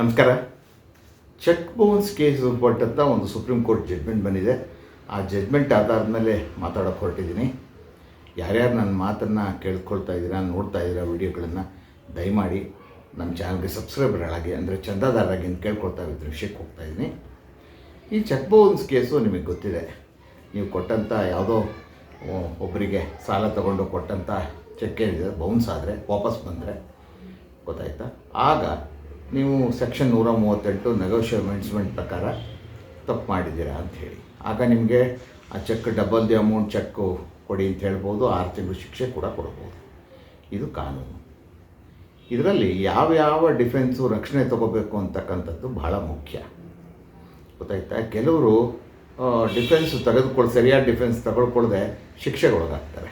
ನಮಸ್ಕಾರ. Check bounce case ಕೊಟ್ಟಂತ ಒಂದು ಸುಪ್ರೀಂ ಕೋರ್ಟ್ ಜಡ್ಮೆಂಟ್ ಬಂದಿದೆ. ಆ ಜಡ್ಮೆಂಟ್ ಆಧಾರದ ಮೇಲೆ ಮಾತಾಡೋಕೆ ಹೊರಟಿದ್ದೀನಿ. ಯಾರ್ಯಾರು ನನ್ನ ಮಾತನ್ನು ಕೇಳ್ಕೊಳ್ತಾ ಇದ್ದೀರಾ, ನೋಡ್ತಾ ಇದ್ದೀರಾ ವಿಡಿಯೋಗಳನ್ನು, ದಯಮಾಡಿ ನಮ್ಮ ಚಾನಲ್ಗೆ ಸಬ್ಸ್ಕ್ರೈಬರ್ಗಳಾಗಿ ಅಂದರೆ ಚಂದಾದಾರರಾಗಿ ಅಂತ ಕೇಳ್ಕೊಳ್ತಾ ಇದ್ದ ವಿಷಯಕ್ಕೆ ಹೋಗ್ತಾ ಇದ್ದೀನಿ. ಈ ಚೆಕ್ ಬೌನ್ಸ್ ಕೇಸು ನಿಮಗೆ ಗೊತ್ತಿದೆ. ನೀವು ಕೊಟ್ಟಂಥ ಯಾವುದೋ ಒಬ್ಬರಿಗೆ ಸಾಲ ತಗೊಂಡು ಕೊಟ್ಟಂಥ ಚೆಕ್ ಏನಿದೆ ಬೌನ್ಸ್ ಆದರೆ, ವಾಪಸ್ ಬಂದರೆ, ಗೊತ್ತಾಯ್ತಾ? ಆಗ ನೀವು ಸೆಕ್ಷನ್ ನೂರ ಮೂವತ್ತೆಂಟು ನೆಗೋಷಿಯೇಟ್ಸ್ಮೆಂಟ್ ಪ್ರಕಾರ ತಪ್ಪು ಮಾಡಿದ್ದೀರಾ ಅಂತ ಹೇಳಿ. ಆಗ ನಿಮಗೆ ಆ check double the amount check ಕೊಡಿ ಅಂತ ಹೇಳ್ಬೋದು, ಆರು ತಿಂಗಳು ಶಿಕ್ಷೆ ಕೂಡ ಕೊಡ್ಬೋದು. ಇದು ಕಾನೂನು. ಇದರಲ್ಲಿ ಯಾವ ಯಾವ ಡಿಫೆನ್ಸು ರಕ್ಷಣೆ ತಗೋಬೇಕು ಅಂತಕ್ಕಂಥದ್ದು ಬಹಳ ಮುಖ್ಯ. ಗೊತ್ತಾಯ್ತಾ? ಕೆಲವರು ಡಿಫೆನ್ಸ್ ತೆಗೆದುಕೊಳ್ಳಿ, ಸರಿಯಾದ ಡಿಫೆನ್ಸ್ ತಗೊಳ್ಕೊಳ್ಳದೆ ಶಿಕ್ಷೆಗೊಳಗಾಗ್ತಾರೆ.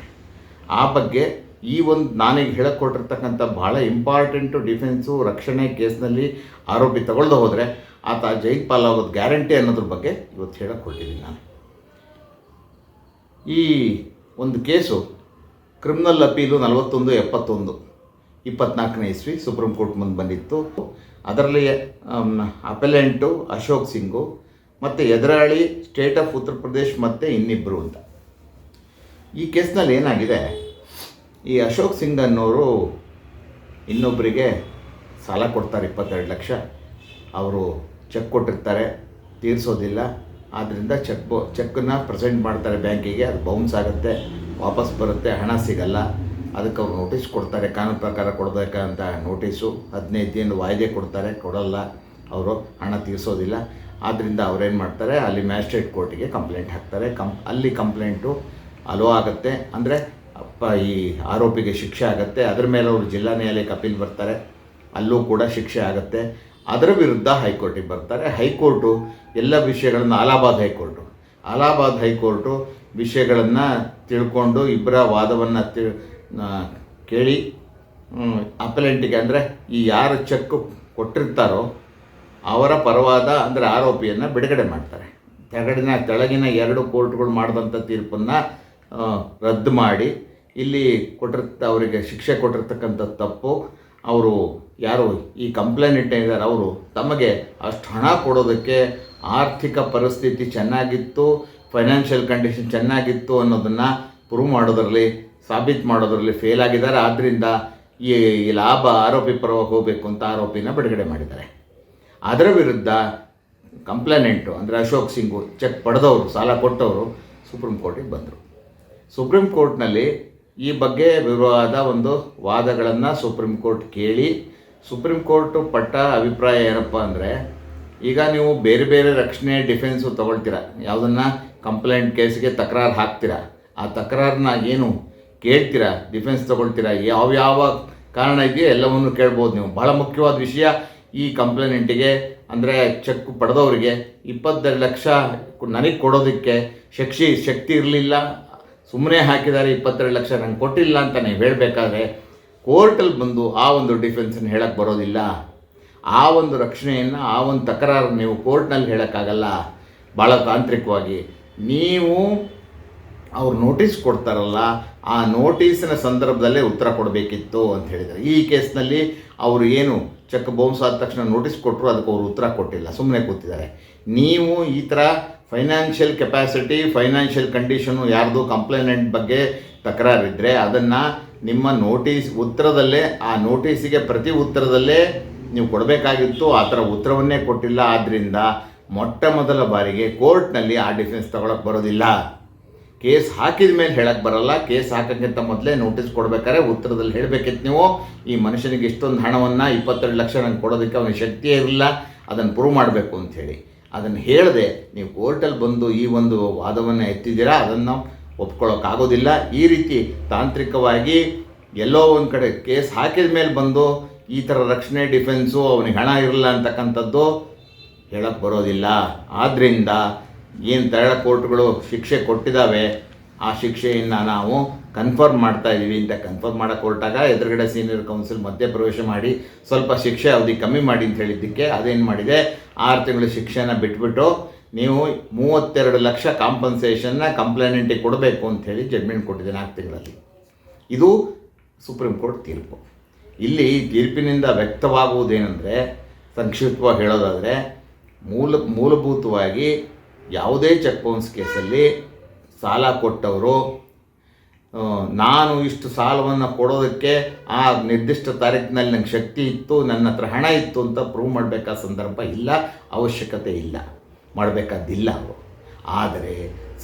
ಆ ಬಗ್ಗೆ ಈ ಒಂದು ನಾನೀಗ ಹೇಳಕ್ಕೆ ಕೊಟ್ಟಿರ್ತಕ್ಕಂಥ ಭಾಳ ಇಂಪಾರ್ಟೆಂಟು ಡಿಫೆನ್ಸು ರಕ್ಷಣೆ ಕೇಸ್ನಲ್ಲಿ ಆರೋಪಿ ತಗೊಳ್ದು ಹೋದರೆ ಆತ ಜೈಲ್ ಆಗೋದು ಗ್ಯಾರಂಟಿ ಅನ್ನೋದ್ರ ಬಗ್ಗೆ ಇವತ್ತು ಹೇಳಕ್ಕೆ ಕೊಟ್ಟಿದ್ದೀನಿ ನಾನು. ಈ ಒಂದು ಕೇಸು ಕ್ರಿಮಿನಲ್ ಅಪೀಲು ನಲವತ್ತೊಂದು, ಎಪ್ಪತ್ತೊಂದು, ಇಪ್ಪತ್ನಾಲ್ಕನೇ ಇಸ್ವಿ ಸುಪ್ರೀಂ ಕೋರ್ಟ್ ಮುಂದೆ ಬಂದಿತ್ತು. ಅದರಲ್ಲಿ ಅಪೆಲೆಂಟು ಅಶೋಕ್ ಸಿಂಗು ಮತ್ತು ಎದುರಾಳಿ ಸ್ಟೇಟ್ ಆಫ್ ಉತ್ತರ ಪ್ರದೇಶ್ ಮತ್ತು ಇನ್ನಿಬ್ಬರು ಅಂತ. ಈ ಕೇಸ್ನಲ್ಲಿ ಏನಾಗಿದೆ? ಈ ಅಶೋಕ್ ಸಿಂಗ್ ಅನ್ನೋರು ಇನ್ನೊಬ್ಬರಿಗೆ ಸಾಲ ಕೊಡ್ತಾರೆ ಇಪ್ಪತ್ತೆರಡು ಲಕ್ಷ. ಅವರು ಚೆಕ್ ಕೊಟ್ಟಿರ್ತಾರೆ, ತೀರಿಸೋದಿಲ್ಲ. ಆದ್ದರಿಂದ ಚೆಕ್ ಬೊ ಚೆಕ್ಕನ್ನು ಪ್ರೆಸೆಂಟ್ ಮಾಡ್ತಾರೆ ಬ್ಯಾಂಕಿಗೆ. ಅದು ಬೌನ್ಸ್ ಆಗುತ್ತೆ, ವಾಪಸ್ ಬರುತ್ತೆ, ಹಣ ಸಿಗಲ್ಲ. ಅದಕ್ಕೆ ಅವ್ರು ನೋಟಿಸ್ ಕೊಡ್ತಾರೆ, ಕಾನೂನು ಪ್ರಕಾರ ಕೊಡಬೇಕಂತ ನೋಟಿಸು. ಹದಿನೈದು ದಿನ ವಾಯ್ದೆ ಕೊಡ್ತಾರೆ, ಕೊಡಲ್ಲ ಅವರು, ಹಣ ತೀರಿಸೋದಿಲ್ಲ. ಆದ್ದರಿಂದ ಅವ್ರೇನು ಮಾಡ್ತಾರೆ, ಅಲ್ಲಿ ಮ್ಯಾಜಿಸ್ಟ್ರೇಟ್ ಕೋರ್ಟಿಗೆ ಕಂಪ್ಲೇಂಟ್ ಹಾಕ್ತಾರೆ. ಕಂಪ್ ಅಲ್ಲಿ ಕಂಪ್ಲೇಂಟು ಅಲೋ ಆಗುತ್ತೆ. ಅಂದರೆ ಈ ಆರೋಪಿಗೆ ಶಿಕ್ಷೆ ಆಗುತ್ತೆ. ಅದರ ಮೇಲೆ ಅವರು ಜಿಲ್ಲಾ ನ್ಯಾಯಾಲಯಕ್ಕೆ ಅಪೀಲ್ ಬರ್ತಾರೆ. ಅಲ್ಲೂ ಕೂಡ ಶಿಕ್ಷೆ ಆಗುತ್ತೆ. ಅದರ ವಿರುದ್ಧ ಹೈಕೋರ್ಟಿಗೆ ಬರ್ತಾರೆ. ಹೈಕೋರ್ಟು ಎಲ್ಲ ವಿಷಯಗಳನ್ನು ಅಲಹಾಬಾದ್ ಹೈಕೋರ್ಟು. ಅಲಹಾಬಾದ್ ಹೈಕೋರ್ಟು ವಿಷಯಗಳನ್ನು ತಿಳ್ಕೊಂಡು ಇಬ್ಬರ ವಾದವನ್ನು ತಿ ಕೇಳಿ ಅಪಲೆಂಟಿಗೆ ಅಂದರೆ ಈ ಯಾರು ಚೆಕ್ ಕೊಟ್ಟಿರ್ತಾರೋ ಅವರ ಪರವಾದ ಅಂದರೆ ಆರೋಪಿಯನ್ನು ಬಿಡುಗಡೆ ಮಾಡ್ತಾರೆ. ತೆಗಡಿನ, ತೆಳಗಿನ ಎರಡು ಕೋರ್ಟ್ಗಳು ಮಾಡಿದಂಥ ತೀರ್ಪನ್ನು ರದ್ದು ಮಾಡಿ ಇಲ್ಲಿ ಕೊಟ್ಟಿರ್ತ, ಅವರಿಗೆ ಶಿಕ್ಷೆ ಕೊಟ್ಟಿರ್ತಕ್ಕಂಥ ತಪ್ಪು. ಅವರು ಯಾರು ಈ ಕಂಪ್ಲೇಂಟ್ ಇದ್ದಾರೆ, ಅವರು ತಮಗೆ ಅಷ್ಟು ಹಣ ಕೊಡೋದಕ್ಕೆ ಆರ್ಥಿಕ ಪರಿಸ್ಥಿತಿ ಚೆನ್ನಾಗಿತ್ತು, ಫೈನಾನ್ಷಿಯಲ್ ಕಂಡೀಷನ್ ಚೆನ್ನಾಗಿತ್ತು ಅನ್ನೋದನ್ನು ಪ್ರೂವ್ ಮಾಡೋದರಲ್ಲಿ, ಸಾಬೀತು ಮಾಡೋದರಲ್ಲಿ ಫೇಲ್ ಆಗಿದ್ದಾರೆ. ಆದ್ದರಿಂದ ಈ ಈ ಲಾಭ ಆರೋಪಿ ಪರವಾಗಿ ಹೋಗಬೇಕು ಅಂತ ಆರೋಪಿನ ಬಿಡುಗಡೆ ಮಾಡಿದ್ದಾರೆ. ಅದರ ವಿರುದ್ಧ ಕಂಪ್ಲೇನೆಂಟು ಅಂದರೆ ಅಶೋಕ್ ಸಿಂಗು ಚೆಕ್ ಪಡೆದವರು, ಸಾಲ ಕೊಟ್ಟವರು ಸುಪ್ರೀಂ ಕೋರ್ಟಿಗೆ ಬಂದರು. ಸುಪ್ರೀಂ ಕೋರ್ಟ್ನಲ್ಲಿ ಈ ಬಗ್ಗೆ ವಿವಾದ ಒಂದು ವಾದಗಳನ್ನು ಸುಪ್ರೀಂ ಕೋರ್ಟ್ ಕೇಳಿ, ಸುಪ್ರೀಂ ಕೋರ್ಟು ಪಟ್ಟ ಅಭಿಪ್ರಾಯ ಏನಪ್ಪ ಅಂದರೆ, ಈಗ ನೀವು ಬೇರೆ ಬೇರೆ ರಕ್ಷಣೆ ಡಿಫೆನ್ಸು ತೊಗೊಳ್ತೀರ, ಯಾವುದನ್ನು ಕಂಪ್ಲೇಂಟ್ ಕೇಸಿಗೆ ತಕರಾರು ಹಾಕ್ತೀರಾ, ಆ ತಕರಾರನ್ನ ಏನು ಕೇಳ್ತೀರಾ, ಡಿಫೆನ್ಸ್ ತೊಗೊಳ್ತೀರಾ ಯಾವ್ಯಾವ ಕಾರಣ ಇದೆಯೋ ಎಲ್ಲವನ್ನು ಕೇಳ್ಬೋದು ನೀವು. ಭಾಳ ಮುಖ್ಯವಾದ ವಿಷಯ, ಈ ಕಂಪ್ಲೇಂಟಿಗೆ ಅಂದರೆ ಚೆಕ್ ಪಡೆದವರಿಗೆ ಇಪ್ಪತ್ತೆರಡು ಲಕ್ಷ ನನಗೆ ಕೊಡೋದಕ್ಕೆ ಶಕ್ತಿ ಶಕ್ತಿ ಇರಲಿಲ್ಲ ಸುಮ್ಮನೆ ಹಾಕಿದ್ದಾರೆ ಇಪ್ಪತ್ತೆರಡು ಲಕ್ಷ ನಂಗೆ ಕೊಟ್ಟಿಲ್ಲ ಅಂತ ನೀವು ಹೇಳಬೇಕಾದ್ರೆ ಕೋರ್ಟಲ್ಲಿ ಬಂದು ಆ ಒಂದು ಡಿಫೆನ್ಸನ್ನು ಹೇಳಕ್ಕೆ ಬರೋದಿಲ್ಲ. ಆ ಒಂದು ರಕ್ಷಣೆಯನ್ನು, ಆ ಒಂದು ತಕರಾರು ನೀವು ಕೋರ್ಟ್ನಲ್ಲಿ ಹೇಳೋಕ್ಕಾಗಲ್ಲ. ಭಾಳ ತಾಂತ್ರಿಕವಾಗಿ. ನೀವು ಅವ್ರು ನೋಟಿಸ್ ಕೊಡ್ತಾರಲ್ಲ, ಆ ನೋಟಿಸಿನ ಸಂದರ್ಭದಲ್ಲೇ ಉತ್ತರ ಕೊಡಬೇಕಿತ್ತು ಅಂತ ಹೇಳಿದರು. ಈ ಕೇಸ್ನಲ್ಲಿ ಅವರು ಏನು ಚೆಕ್ ಬೌನ್ಸ್ ಆದ ತಕ್ಷಣ ನೋಟಿಸ್ ಕೊಟ್ಟರು, ಅದಕ್ಕೆ ಅವರು ಉತ್ತರ ಕೊಟ್ಟಿಲ್ಲ. ಸುಮ್ಮನೆ ಕೂತಿದ್ದಾರೆ. ನೀವು ಈ ಥರ ಫೈನಾನ್ಷಿಯಲ್ ಕೆಪಾಸಿಟಿ ಫೈನಾನ್ಷಿಯಲ್ ಕಂಡೀಷನು ಯಾರ್ದು ಕಂಪ್ಲೇನೆಂಟ್ ಬಗ್ಗೆ ತಕರಾರಿದ್ದರೆ ಅದನ್ನು ನಿಮ್ಮ ನೋಟಿಸ್ ಉತ್ತರದಲ್ಲೇ, ಆ ನೋಟಿಸಿಗೆ ಪ್ರತಿ ಉತ್ತರದಲ್ಲೇ ನೀವು ಕೊಡಬೇಕಾಗಿತ್ತು, ಆ ಥರ ಉತ್ತರವನ್ನೇ ಕೊಟ್ಟಿಲ್ಲ. ಆದ್ದರಿಂದ ಮೊಟ್ಟ ಮೊದಲ ಬಾರಿಗೆ ಕೋರ್ಟ್ನಲ್ಲಿ ಆ ಡಿಫೆನ್ಸ್ ತಗೊಳಕ್ಕೆ ಬರೋದಿಲ್ಲ. ಕೇಸ್ ಹಾಕಿದ ಮೇಲೆ ಹೇಳಕ್ಕೆ ಬರಲ್ಲ. ಕೇಸ್ ಹಾಕೋಕ್ಕಿಂತ ಮೊದಲೇ ನೋಟಿಸ್ ಕೊಡಬೇಕಾದ್ರೆ ಉತ್ತರದಲ್ಲಿ ಹೇಳಬೇಕಿತ್ತು ನೀವು. ಈ ಮನುಷ್ಯನಿಗೆ ಇಷ್ಟೊಂದು ಹಣವನ್ನು ಇಪ್ಪತ್ತೆರಡು ಲಕ್ಷ ನಂಗೆ ಕೊಡೋದಕ್ಕೆ ಅವನಿಗೆ ಶಕ್ತಿಯೇ ಇರಲಿಲ್ಲ ಅದನ್ನು ಪ್ರೂವ್ ಮಾಡಬೇಕು ಅಂಥೇಳಿ ಅದನ್ನು ಹೇಳದೆ ನೀವು ಕೋರ್ಟಲ್ಲಿ ಬಂದು ಈ ಒಂದು ವಾದವನ್ನು ಎತ್ತಿದ್ದೀರಾ? ಅದನ್ನು ಒಪ್ಕೊಳ್ಳೋಕ್ಕಾಗೋದಿಲ್ಲ. ಈ ರೀತಿ ತಾಂತ್ರಿಕವಾಗಿ ಎಲ್ಲೋ ಒಂದು ಕಡೆ ಕೇಸ್ ಹಾಕಿದ ಮೇಲೆ ಬಂದು ಈ ಥರ ರಕ್ಷಣೆ, ಡಿಫೆನ್ಸು, ಅವನಿಗೆ ಹಣ ಇರಲ್ಲ ಅಂತಕ್ಕಂಥದ್ದು ಹೇಳಕ್ಕೆ ಬರೋದಿಲ್ಲ. ಆದ್ದರಿಂದ ಏನು ತೆರಳ ಕೋರ್ಟ್ಗಳು ಶಿಕ್ಷೆ ಕೊಟ್ಟಿದ್ದಾವೆ ಆ ಶಿಕ್ಷೆಯನ್ನು ನಾವು ಕನ್ಫರ್ಮ್ ಮಾಡ್ತಾ ಇದ್ದೀವಿ ಅಂತ ಕನ್ಫರ್ಮ್ ಮಾಡೋಕೆ ಹೊರಟಾಗ ಎದುರುಗಡೆ ಸೀನಿಯರ್ ಕೌನ್ಸಿಲ್ ಮಧ್ಯಪ್ರವೇಶ ಮಾಡಿ ಸ್ವಲ್ಪ ಶಿಕ್ಷೆ ಅವಧಿ ಕಮ್ಮಿ ಮಾಡಿ ಅಂತ ಹೇಳಿದ್ದಕ್ಕೆ ಅದೇನು ಮಾಡಿದೆ? ಆರು ತಿಂಗಳ ಶಿಕ್ಷೆನ ಬಿಟ್ಬಿಟ್ಟು ನೀವು ಮೂವತ್ತೆರಡು ಲಕ್ಷ ಕಾಂಪನ್ಸೇಷನ್ನ ಕಂಪ್ಲೇನೆಂಟಿಗೆ ಕೊಡಬೇಕು ಅಂತ ಹೇಳಿ ಜಡ್ಮೆಂಟ್ ಕೊಟ್ಟಿದೆ ನಾಲ್ಕು ತಿಂಗಳಲ್ಲಿ. ಇದು ಸುಪ್ರೀಂ ಕೋರ್ಟ್ ತೀರ್ಪು. ಇಲ್ಲಿ ತೀರ್ಪಿನಿಂದ ವ್ಯಕ್ತವಾಗುವುದೇನೆಂದರೆ, ಸಂಕ್ಷಿಪ್ತವಾಗಿ ಹೇಳೋದಾದರೆ, ಮೂಲ, ಮೂಲಭೂತವಾಗಿ ಯಾವುದೇ ಚೆಕ್ ಬೌನ್ಸ್ ಕೇಸಲ್ಲಿ ಸಾಲ ಕೊಟ್ಟವರು. ನಾನು ಇಷ್ಟು ಸಾಲವನ್ನು ಕೊಡೋದಕ್ಕೆ ಆ ನಿರ್ದಿಷ್ಟ ತಾರೀಕಿನಲ್ಲಿ ನನಗೆ ಶಕ್ತಿ ಇತ್ತು, ನನ್ನ ಹತ್ರ ಹಣ ಇತ್ತು ಅಂತ ಪ್ರೂವ್ ಮಾಡಬೇಕಾದ ಸಂದರ್ಭ ಇಲ್ಲ, ಅವಶ್ಯಕತೆ ಇಲ್ಲ. ಮಾಡಬೇಕಾದಿಲ್ಲ ಅವರು. ಆದರೆ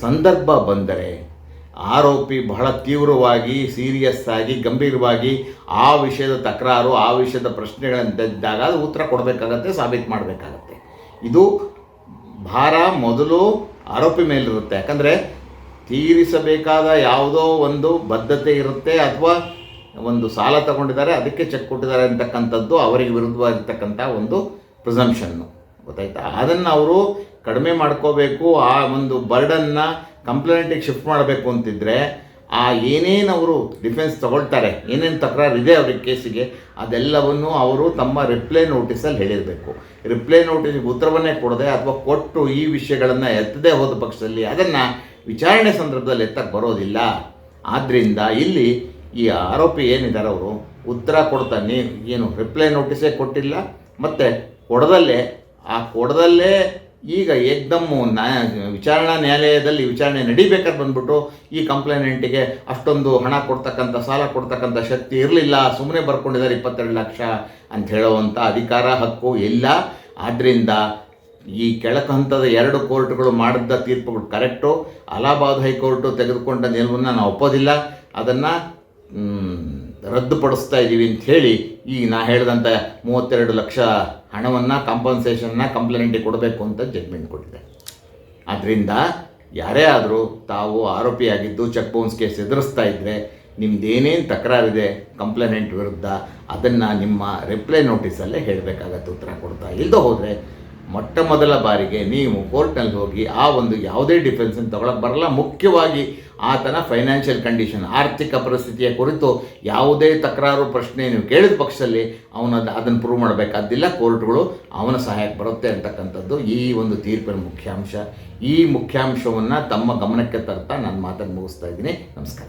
ಸಂದರ್ಭ ಬಂದರೆ ಆರೋಪಿ ಬಹಳ ತೀವ್ರವಾಗಿ ಸೀರಿಯಸ್ ಆಗಿ, ಗಂಭೀರವಾಗಿ ಆ ವಿಷಯದ ತಕರಾರು, ಆ ವಿಷಯದ ಪ್ರಶ್ನೆಗಳಂತಿದ್ದಾಗ ಅದು ಉತ್ತರ ಕೊಡಬೇಕಾಗತ್ತೆ, ಸಾಬೀತು ಮಾಡಬೇಕಾಗತ್ತೆ. ಇದು ಭಾರ ಮೊದಲು ಆರೋಪಿ ಮೇಲಿರುತ್ತೆ. ಯಾಕಂದರೆ ತೀರಿಸಬೇಕಾದ ಯಾವುದೋ ಒಂದು ಬದ್ಧತೆ ಇರುತ್ತೆ ಅಥವಾ ಒಂದು ಸಾಲ ತಗೊಂಡಿದ್ದಾರೆ, ಅದಕ್ಕೆ ಚೆಕ್ ಕೊಟ್ಟಿದ್ದಾರೆ ಅಂತಕ್ಕಂಥದ್ದು ಅವರಿಗೆ ವಿರುದ್ಧವಾಗಿರ್ತಕ್ಕಂಥ ಒಂದು ಪ್ರಿಸಂಪ್ಷನ್ನು ಗೊತ್ತಾಯ್ತಾ? ಅದನ್ನು ಅವರು ಕಡಿಮೆ ಮಾಡ್ಕೋಬೇಕು, ಆ ಒಂದು ಬರ್ಡನ್ನು ಕಂಪ್ಲೇಂಟಿಗೆ ಶಿಫ್ಟ್ ಮಾಡಬೇಕು ಅಂತಿದ್ದರೆ ಆ ಏನೇನು ಅವರು ಡಿಫೆನ್ಸ್ ತಗೊಳ್ತಾರೆ, ಏನೇನು ತಕರಾರು ಇದೆ ಅವ್ರಿಗೆ ಕೇಸಿಗೆ, ಅದೆಲ್ಲವನ್ನು ಅವರು ತಮ್ಮ ರಿಪ್ಲೈ ನೋಟಿಸಲ್ಲಿ ಹೇಳಿರಬೇಕು. ರಿಪ್ಲೈ ನೋಟಿಸ್ಗೆ ಉತ್ತರವನ್ನೇ ಕೊಡದೆ ಅಥವಾ ಕೊಟ್ಟು ಈ ವಿಷಯಗಳನ್ನು ಎತ್ತದೇ ಹೋದ ಪಕ್ಷದಲ್ಲಿ ಅದನ್ನು ವಿಚಾರಣೆ ಸಂದರ್ಭದಲ್ಲಿ ಎತ್ತಕ್ಕೆ ಬರೋದಿಲ್ಲ. ಆದ್ದರಿಂದ ಇಲ್ಲಿ ಈ ಆರೋಪಿ ಏನಿದ್ದಾರೆ ಅವರು? ಉತ್ತರ ಕೊಡ್ತಾನೆ ಏನು ರಿಪ್ಲೈ ನೋಟಿಸೇ ಕೊಟ್ಟಿಲ್ಲ? ಮತ್ತು ಕೊಡದಲ್ಲೇ, ಆ ಕೊಡದಲ್ಲೇ ಈಗ ಏಕ್ದಮ್ಮು ನ್ಯಾಯ, ವಿಚಾರಣಾ ನ್ಯಾಯಾಲಯದಲ್ಲಿ ವಿಚಾರಣೆ ನಡಿಬೇಕಾದ್ರೆ ಬಂದ್ಬಿಟ್ಟು ಈ ಕಂಪ್ಲೇನೆಂಟಿಗೆ ಅಷ್ಟೊಂದು ಹಣ ಕೊಡ್ತಕ್ಕಂಥ, ಸಾಲ ಕೊಡ್ತಕ್ಕಂಥ ಶಕ್ತಿ ಇರಲಿಲ್ಲ. ಸುಮ್ಮನೆ ಬರ್ಕೊಂಡಿದ್ದಾರೆ ಇಪ್ಪತ್ತೆರಡು ಲಕ್ಷ ಅಂತ ಹೇಳುವಂಥ ಅಧಿಕಾರ ಹಕ್ಕು ಇಲ್ಲ. ಆದ್ದರಿಂದ ಈ ಕೆಳಕ ಹಂತದ ಎರಡು ಕೋರ್ಟ್ಗಳು ಮಾಡಿದ್ದ ತೀರ್ಪುಗಳು ಕರೆಕ್ಟು, ಅಲಹಾಬಾದ್ ಹೈಕೋರ್ಟು ತೆಗೆದುಕೊಂಡ ನಿಲುವನ್ನು ನಾವು ಒಪ್ಪೋದಿಲ್ಲ. ಅದನ್ನು ರದ್ದುಪಡಿಸ್ತಾ ಇದ್ದೀವಿ ಅಂತ ಹೇಳಿ, ಈಗ ನಾ ಹೇಳಿದಂಥ ಮೂವತ್ತೆರಡು ಲಕ್ಷ ಹಣವನ್ನು ಕಾಂಪನ್ಸೇಷನ್ನ ಕಂಪ್ಲೇಂಟಿಗೆ ಕೊಡಬೇಕು ಅಂತ ಜಡ್ಮೆಂಟ್ ಕೊಟ್ಟಿದೆ. ಆದ್ದರಿಂದ ಯಾರೇ ಆದರೂ ತಾವು ಆರೋಪಿಯಾಗಿದ್ದು ಚೆಕ್ ಬೌನ್ಸ್ ಕೇಸ್ ಎದುರಿಸ್ತಾ ಇದ್ದರೆ ನಿಮ್ಮದೇನೇನು ತಕರಾರಿದೆ ಕಂಪ್ಲೇನೆಂಟ್ ವಿರುದ್ಧ, ಅದನ್ನು ನಿಮ್ಮ ರಿಪ್ಲೈ ನೋಟಿಸಲ್ಲೇ ಹೇಳಬೇಕಾಗತ್ತೆ, ಉತ್ತರ ಕೊಡ್ತಾ. ಇಲ್ಲದೆ ಹೋದರೆ ಮೊಟ್ಟ ಮೊದಲ ಬಾರಿಗೆ ನೀವು ಕೋರ್ಟ್ನಲ್ಲಿ ಹೋಗಿ ಆ ಒಂದು ಯಾವುದೇ ಡಿಫೆನ್ಸನ್ನು ತಗೊಳಕ್ಕೆ ಬರಲ್ಲ. ಮುಖ್ಯವಾಗಿ ಆತನ ಫೈನಾನ್ಷಿಯಲ್ ಕಂಡೀಷನ್, ಆರ್ಥಿಕ ಪರಿಸ್ಥಿತಿಯ ಕುರಿತು ಯಾವುದೇ ತಕರಾರು, ಪ್ರಶ್ನೆ ನೀವು ಕೇಳಿದ ಪಕ್ಷದಲ್ಲಿ ಅವನದು ಅದನ್ನು ಪ್ರೂವ್ ಮಾಡಬೇಕಾದ್ದಿಲ್ಲ ಕೋರ್ಟ್ಗಳು ಅವನ ಸಹಾಯಕ್ಕೆ ಬರುತ್ತೆ ಅಂತಕ್ಕಂಥದ್ದು ಈ ಒಂದು ತೀರ್ಪಿನ ಮುಖ್ಯಾಂಶ. ಈ ಮುಖ್ಯಾಂಶವನ್ನು ತಮ್ಮ ಗಮನಕ್ಕೆ ತರ್ತಾ ನಾನು ಮಾತನ್ನು ಮುಗಿಸ್ತಾ ಇದ್ದೀನಿ. ನಮಸ್ಕಾರ.